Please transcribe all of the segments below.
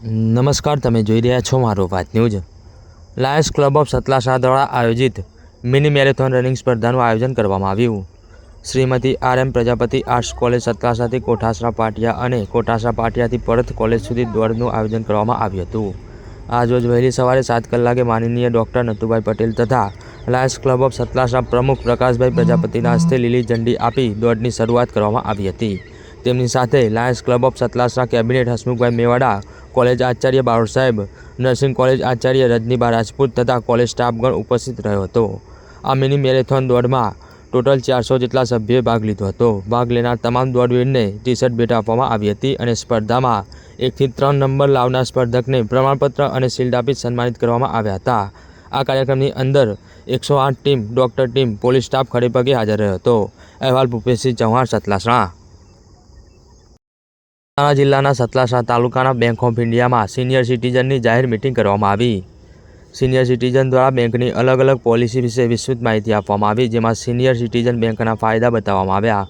નમસ્કાર, તમે જોઈ રહ્યા છો મારો વાત news. Lions club of Satlasana દ્વારા આયોજિત મિની મેરેથોન રનિંગ સ્પર્ધાનું આયોજન કરવામાં આવ્યું. Shrimati R M Prajapati arts college સતલાસાથી Kothasara Patiya અને કોઠાસરા પાટિયાથી પરત કોલેજ સુધી દોડનું આયોજન કરવામાં આવ્યું હતું. આજરોજ વહેલી સવારે સાત કલાકે માનનીય ડૉક્ટર નતુભાઈ પટેલ તથા લાયન્સ ક્લબ ઓફ સતલાસા પ્રમુખ પ્રકાશભાઈ પ્રજાપતિના હસ્તે લીલી ઝંડી આપી દોડની શરૂઆત કરવામાં આવી હતી. તેમની સાથે લાયન્સ ક્લબ ઓફ સતલાસના કેબિનેટ હસમુખભાઈ મેવાડા, કોલેજ આચાર્ય બારોટ સાહેબ, નર્સિંગ કોલેજ આચાર્ય રજનીબા રાજપૂત તથા કોલેજ સ્ટાફગણ ઉપસ્થિત રહ્યો હતો. આ મિની મેરેથોન દોડમાં ટોટલ ચારસો જેટલા સભ્યોએ ભાગ લીધો હતો. ભાગ લેનાર તમામ દોડવીરને ટી શર્ટ ભેટ આપવામાં આવી હતી અને સ્પર્ધામાં એકથી ત્રણ નંબર લાવનાર સ્પર્ધકને પ્રમાણપત્ર અને શિલ્ડ આપી સન્માનિત કરવામાં આવ્યા હતા. આ કાર્યક્રમની અંદર એકસો આઠ team, doctor team, police staff ખડેપગે હાજર રહ્યો હતો. અહેવાલ ભૂપેશસિંહ ચૌહાણ, સતલાસણા. મહેસાણા જિલ્લાના સતલાસણા તાલુકાના બેંક ઓફ ઇન્ડિયામાં સિનિયર સિટીઝનની જાહેર મિટિંગ કરવામાં આવી. સિનિયર સિટીઝન દ્વારા બેંકની અલગ અલગ પોલિસી વિશે વિસ્તૃત માહિતી આપવામાં આવી, જેમાં સિનિયર સિટીઝન બેંકના ફાયદા બતાવવામાં આવ્યા.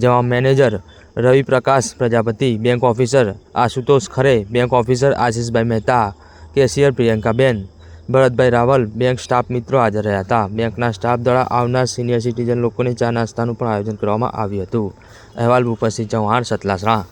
જેમાં manager Ravi Prakash Prajapati bank officer Ashutosh Khare bank officer આશીષભાઈ Mehta cashier પ્રિયંકાબેન, ભરતભાઈ રાવલ બેંક સ્ટાફ મિત્રો હાજર રહ્યા હતા. બેંકના સ્ટાફ દ્વારા આવનાર સિનિયર સિટીઝન લોકોને ચા નાસ્તાનું પણ આયોજન કરવામાં આવ્યું હતું. અહેવાલ ભૂપતસિંહ ચૌહાણ સતલાસણા